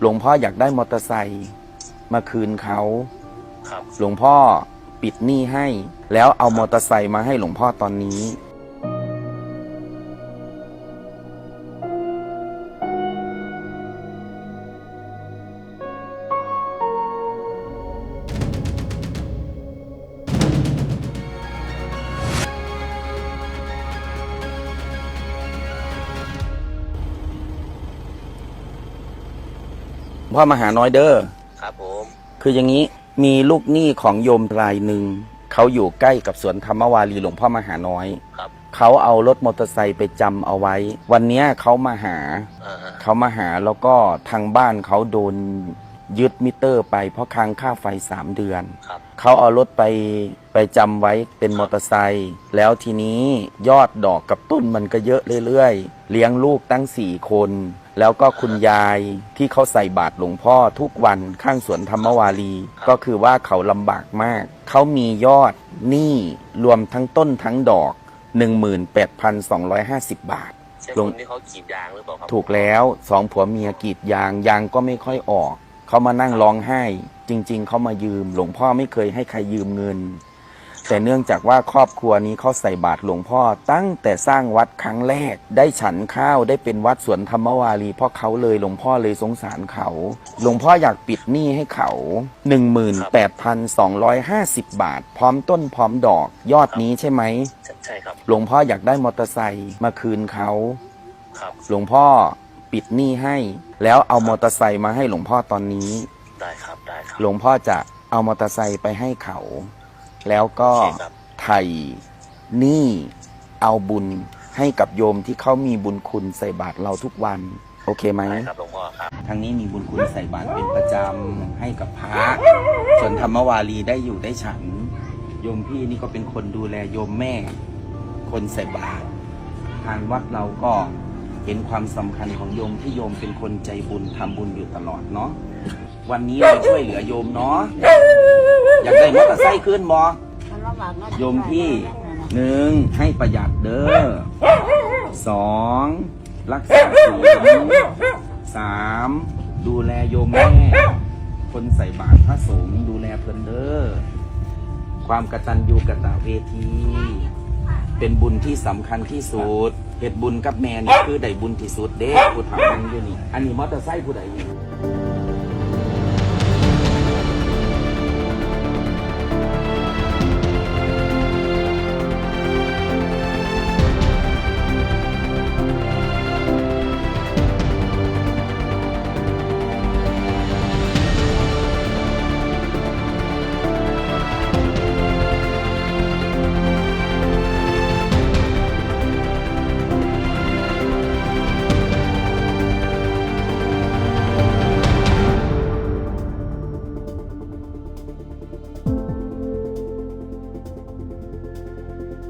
หลวงพ่ออยากได้มอเตอร์ไซค์มาคืนเขา ครับ หลวงพ่อปิดหนี้ให้ แล้วเอามอเตอร์ไซค์มาให้หลวงพ่อตอนนี้ พ่อมาหาน้อยเด้อครับผม คืออย่างนี้มีลูกหนี้ของโยมรายหนึ่งเขาอยู่ใกล้กับสวนธรรมวารีหลวงพ่อมหาน้อยครับ เขาเอารถมอเตอร์ไซค์ไปจำเอาไว้ วันเนี้ยเขามาหา อ่าฮะเขามาหาแล้วก็ทางบ้านเขาโดน ยึดมิเตอร์ไปเพราะค้างค่าไฟสามเดือน ครับ เขาเอารถไปไปจำไว้เป็นมอเตอร์ไซค์แล้วทีนี้ยอดดอกกับต้นมันก็เยอะเรื่อยๆ เลี้ยงลูกตั้งสี่คน แล้วก็คุณยายที่เขาใส่บาตรหลวงพ่อทุกวันข้างสวนธรรมวารี ก็คือว่าเขาลำบากมาก เขามียอดหนี้รวมทั้งต้นทั้งดอก 18,250 บาท ใช่ลคง นที่เขากรีดยางหรือเปล่าครับ ถูกแล้วสองผัวเมียกรีดยางยางก็ไม่ค่อยออก เขามานั่งร้องไห้ จริง ๆ เขามายืม หลวงพ่อไม่เคยให้ใครยืมเงิน แต่เนื่องจากว่าครอบครัวนี้เขาใส่บาตรหลวงพ่อตั้งแต่สร้างวัดครั้งแรก ได้ฉันข้าวได้เป็นวัดสวนธรรมวารีเพราะเขาเลยหลวงพ่อเลยสงสารเขา หลวงพ่ออยากปิดหนี้ให้เขา 18,250 บาท พร้อมต้นพร้อมดอกยอดนี้ใช่ไหมใช่ใช่ครับ หลวงพ่ออยากได้มอเตอร์ไซค์มาคืนเขาครับหลวงพ่อ ปิดหนี้ให้ แล้วเอามอเตอร์ไซค์มาให้หลวงพ่อตอนนี้ ได้ครับได้ครับหลวงพ่อจะเอามอเตอร์ไซค์ไปให้เขา แล้วก็โอเคครับ ไถ่หนี้เอาบุญให้กับโยมที่เขามีบุญคุณใส่บาตรเราทุกวัน โอเคไหม ได้ครับหลวงพ่อครับ ทางนี้มีบุญคุณใส่บาตรเป็นประจำให้กับพระส่วนธรรมวารีได้อยู่ได้ฉัน โยมพี่นี่ก็เป็นคนดูแลโยมแม่ คนใส่บาตรทางวัดเราก็ เห็นความสำคัญของโยมที่โยมเป็นคนใจบุญทำบุญอยู่ตลอดเนาะวันนี้เราช่วยเหลือโยมเนาะอยากได้มอเตอร์ไซค์ขึ้นบอโยมพี่หนึ่งให้ประหยัดเด้อสองรักษาศีลสามดูแลโยมแม่คนใส่บาตรพระสงฆ์ดูแลเพิ่นเด้อความกตัญญูกตเวที เป็นบุญที่สำคัญที่สุดเหตุบุญกับแม่นี่คือได้บุญที่สุดเด้ผู้ถามมันอยู่นี่ อันนี้มอเตอร์ไซค์ผู้ใดนี่